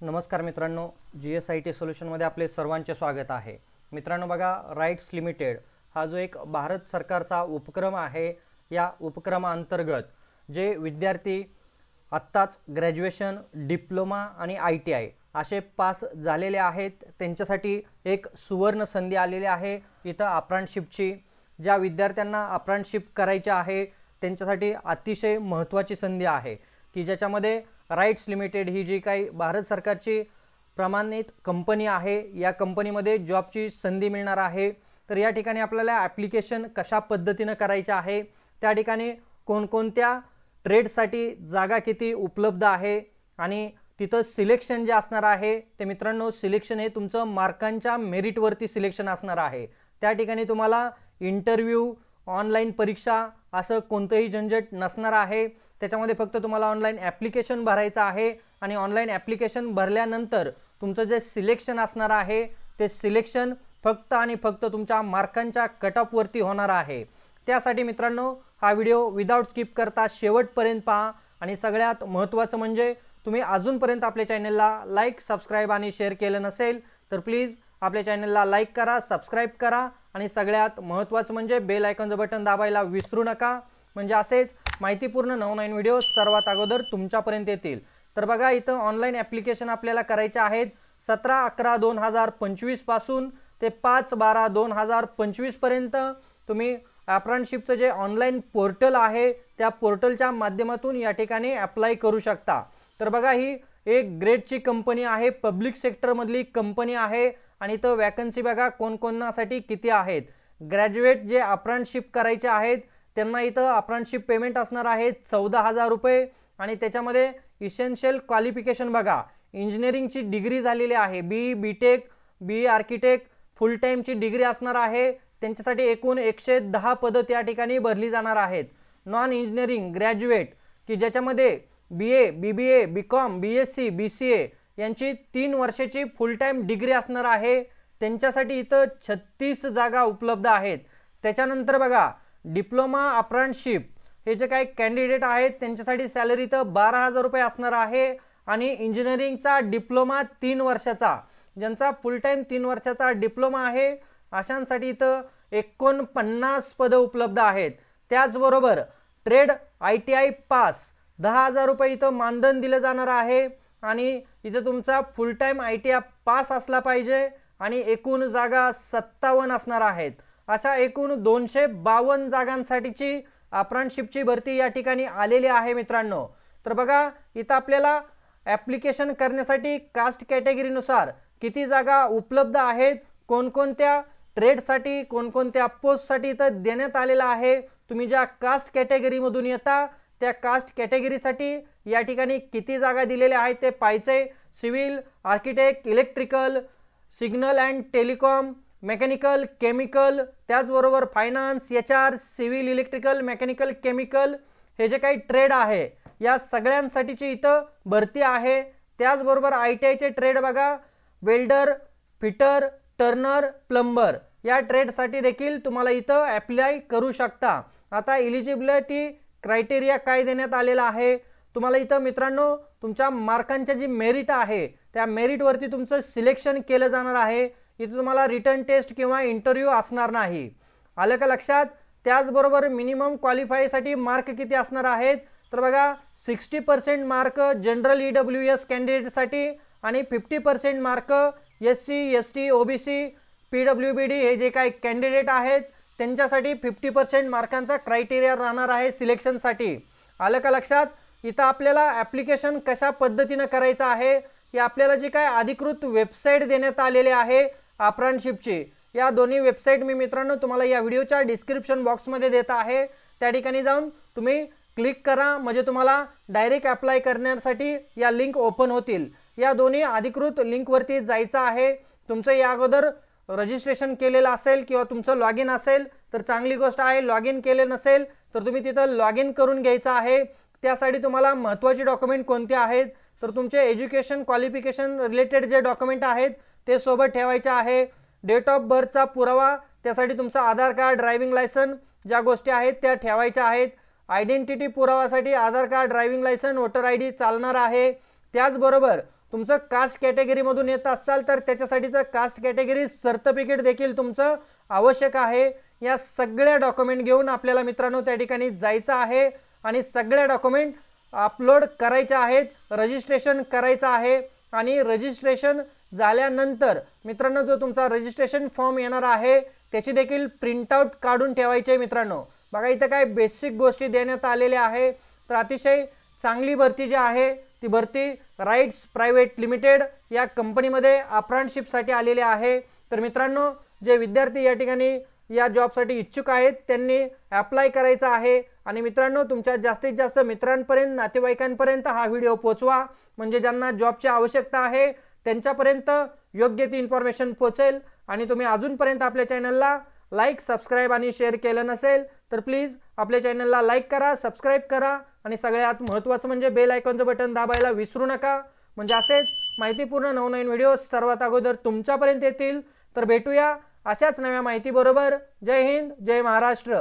नमस्कार मित्रांनो G S I T सोल्युशनमध्ये आपले सर्वांचे स्वागत आहे. मित्रांनो बघा राईट्स लिमिटेड हा जो एक भारत सरकारचा उपक्रम आहे या उपक्रमाअंतर्गत जे विद्यार्थी आत्ताच ग्रॅज्युएशन डिप्लोमा आणि आय टी आय असे पास झालेले आहेत त्यांच्यासाठी एक सुवर्ण संधी आलेली आहे. इथं अप्रांटशिपची ज्या विद्यार्थ्यांना अप्रांटशिप करायची आहे त्यांच्यासाठी अतिशय महत्त्वाची संधी आहे की ज्याच्यामध्ये राईट्स लिमिटेड ही जी काही भारत सरकारची प्रमाणित कंपनी आहे या कंपनीमध्ये जॉबची संधी मिळणार आहे. तर या ठिकाणी आपल्याला ॲप्लिकेशन कशा पद्धतीनं करायचं आहे त्या ठिकाणी कोणकोणत्या ट्रेडसाठी जागा किती उपलब्ध आहे आणि तिथं सिलेक्शन जे असणार आहे ते मित्रांनो सिलेक्शन हे तुमचं मार्कांच्या मेरिटवरती सिलेक्शन असणार आहे. त्या ठिकाणी तुम्हाला इंटरव्ह्यू ऑनलाईन परीक्षा असं कोणतंही झंझट नसणार आहे. त्याच्यामध्ये फक्त तुम्हाला ऑनलाईन ॲप्लिकेशन भरायचं आहे आणि ऑनलाईन ॲप्लिकेशन भरल्यानंतर तुमचं जे सिलेक्शन असणार आहे ते सिलेक्शन फक्त आणि फक्त तुमच्या मार्कांच्या कटऑपवरती होणार आहे. त्यासाठी मित्रांनो हा व्हिडिओ विदाऊट स्किप करता शेवटपर्यंत पहा. आणि सगळ्यात महत्त्वाचं म्हणजे तुम्ही अजूनपर्यंत आपल्या चॅनलला लाईक सबस्क्राईब आणि शेअर केलं नसेल तर प्लीज आपल्या चॅनलला लाईक करा सबस्क्राईब करा. आणि सगळ्यात महत्त्वाचं म्हणजे बेल आयकॉनचं बटन दाबायला विसरू नका. म्हणजे असेच माहितीपूर्ण नवनवीन व्हिडिओ सर्वात अगोदर तुमच्यापर्यंत येतील. तर बघा इथं ऑनलाईन ॲप्लिकेशन आपल्याला करायचे आहेत. सतरा अकरा दोन हजार पंचवीसपासून ते पाच बारा दोन हजार पंचवीसपर्यंत तुम्ही ॲप्रॉनशिपचं जे ऑनलाईन पोर्टल आहे त्या पोर्टलच्या माध्यमातून या ठिकाणी अप्लाय करू शकता. तर बघा ही एक ग्रेडची कंपनी आहे. पब्लिक सेक्टरमधली कंपनी आहे. आणि इथं वॅकन्सी बघा कोणकोणासाठी किती आहेत. ग्रॅज्युएट जे अप्रांटशिप करायचे आहेत त्यांना इथं अप्रांटशिप पेमेंट असणार आहे चौदा हजार रुपये. आणि त्याच्यामध्ये इसेन्शियल क्वालिफिकेशन बघा इंजिनिअरिंगची डिग्री झालेली आहे. बी बी टेक बी आर्किटेक्ट फुल टाईमची डिग्री असणार आहे. त्यांच्यासाठी एकूण एकशे दहा पदं त्या ठिकाणी भरली जाणार आहेत. नॉन इंजिनिअरिंग ग्रॅज्युएट की ज्याच्यामध्ये B A B B A B com B S C B C A यांची तीन वर्षाची फुल टाईम डिग्री असणार आहे. त्यांच्यासाठी इथं छत्तीस जागा उपलब्ध आहेत. त्याच्यानंतर बघा डिप्लोमा अप्रांटशिप हे जे काही कॅन्डिडेट आहेत त्यांच्यासाठी सॅलरी तर बारा हजार रुपये असणार आहे आणि इंजिनिअरिंगचा डिप्लोमा तीन वर्षाचा. ज्यांचा फुल टाईम तीन वर्षाचा डिप्लोमा आहे अशांसाठी इथं एकोणपन्नास पदं उपलब्ध आहेत. त्याचबरोबर trade I T I pass दहा हजार रुपये इथं मानधन दिलं जाणार आहे आणि इथं तुमचा full time I T I pass असला पाहिजे आणि एकूण जागा सत्तावन्न असणार आहेत. अशा एकूण दोनशे बावन्न जागांसाठीची अप्रांटशिपची भरती या ठिकाणी आलेली आहे मित्रांनो. तर बघा इथं आपल्याला ॲप्लिकेशन करण्यासाठी कास्ट कॅटेगरीनुसार किती जागा उपलब्ध आहेत कोणकोणत्या ट्रेडसाठी कोणकोणत्या पोस्टसाठी इथं देण्यात आलेलं आहे तुम्ही ज्या कास्ट कॅटेगरीमधून येता त्या कास्ट कॅटेगरीसाठी या ठिकाणी किती जागा दिलेल्या आहेत ते पाहायचे civil architect electrical signal and telecom mechanical chemical त्याचबरोबर finance H R civil electrical mechanical chemical हे जे काही ट्रेड आहे या सगळ्यांसाठीची इथं भरती आहे. त्याचबरोबर आय टी आयचे ट्रेड बघा वेल्डर फिटर टर्नर प्लंबर या ट्रेडसाठी देखील तुम्हाला इथं ॲप्लाय करू शकता. आता इलिजिबिलिटी क्रायटेरिया काय देण्यात आलेला आहे? तुम्हाला इथं मित्रांनो तुमच्या मार्कांच्या जी मेरिट आहे त्या मेरिटवरती तुमचं सिलेक्शन केलं जाणार आहे. इथं तुम्हाला रिटर्न टेस्ट किंवा इंटरव्ह्यू असणार नाही. आलं का लक्षात? त्याचबरोबर मिनिमम क्वालिफायसाठी मार्क किती असणार आहेत? तर बघा sixty percent mark general E W S कॅन्डिडेटसाठी आणि fifty percent mark S C S T O B C P W B D हे जे काही कॅन्डिडेट आहेत त्यांच्यासाठी फिफ्टी पर्सेंट मार्कांचा क्रायटेरिया राहणार आहे सिलेक्शनसाठी. आलं का लक्षात? इथं आपल्याला ॲप्लिकेशन कशा पद्धतीनं करायचं आहे? की आपल्याला जे काय अधिकृत वेबसाईट देण्यात आलेले आहे अप्रांटशिपची या दोन्ही वेबसाईट मी मित्रांनो तुम्हाला या व्हिडिओच्या डिस्क्रिप्शन बॉक्समध्ये देत आहे. त्या ठिकाणी जाऊन तुम्ही क्लिक करा. म्हणजे तुम्हाला डायरेक्ट अप्लाय करण्यासाठी या लिंक ओपन होतील. या दोन्ही अधिकृत लिंकवरती जायचं आहे. तुमचं या अगोदर रजिस्ट्रेशन केलेलं असेल किंवा तुमचं लॉग इन असेल तर चांगली गोष्ट आहे. लॉग इन केले नसेल तर तुम्ही तिथं लॉग इन करून घ्यायचं आहे. त्यासाठी तुम्हाला महत्त्वाचे डॉक्युमेंट कोणते आहेत? तर तुमचे एज्युकेशन क्वालिफिकेशन रिलेटेड जे डॉक्युमेंट आहेत ते सोबत ठेवायचे आहे. डेट ऑफ बर्थचा पुरावा त्यासाठी तुमचं आधार कार्ड ड्रायव्हिंग लायसन ज्या गोष्टी आहेत त्या ठेवायच्या आहेत. Identity पुरावासाठी Aadhaar card driving licence voter I D चालणार आहे. त्याचबरोबर तुमचं कास्ट कॅटेगरीमधून येत असाल तर त्याच्यासाठीचं कास्ट कॅटेगरी सर्टिफिकेट देखील तुमचं आवश्यक आहे. या सगळ्या डॉक्युमेंट घेऊन आपल्याला मित्रांनो त्या ठिकाणी जायचं आहे आणि सगळ्या डॉक्युमेंट अपलोड करायच्या आहेत. रजिस्ट्रेशन करायचं आहे आणि रजिस्ट्रेशन झाल्यानंतर मित्रांनो जो तुमचा रजिस्ट्रेशन फॉर्म येणार आहे त्याची देखील प्रिंटआउट काढून ठेवायची आहे मित्रांनो. बघा इथं काय बेसिक गोष्टी देण्यात आलेल्या आहे तर अतिशय चांगली भरती जी आहे ती भरती राईट्स प्रायव्हेट लिमिटेड या कंपनीमध्ये अप्रांटशिपसाठी आलेली आहे. तर मित्रांनो जे विद्यार्थी या ठिकाणी या जॉबसाठी इच्छुक आहेत त्यांनी अप्लाय करायचं आहे. आणि मित्रांनो तुमच्या जास्तीत जास्त मित्रांपर्यंत नातेवाईकांपर्यंत हा व्हिडिओ पोचवा. म्हणजे ज्यांना जॉबची आवश्यकता आहे त्यांच्यापर्यंत योग्य ती इन्फॉर्मेशन पोचेल आणि तुम्ही अजूनपर्यंत आपल्या चॅनलला लाईक सबस्क्राईब आणि शेअर केलं नसेल तर प्लीज आपल्या चॅनलला लाईक करा सबस्क्राईब करा. आणि सगळ्यात महत्त्वाचं म्हणजे बेल आयकॉनचं बटन दाबायला विसरू नका. म्हणजे असेच माहितीपूर्ण नवनवीन व्हिडिओ सर्वात अगोदर तुमच्यापर्यंत येतील. तर भेटूया अशाच नव्या माहितीबरोबर. जय हिंद जय महाराष्ट्र.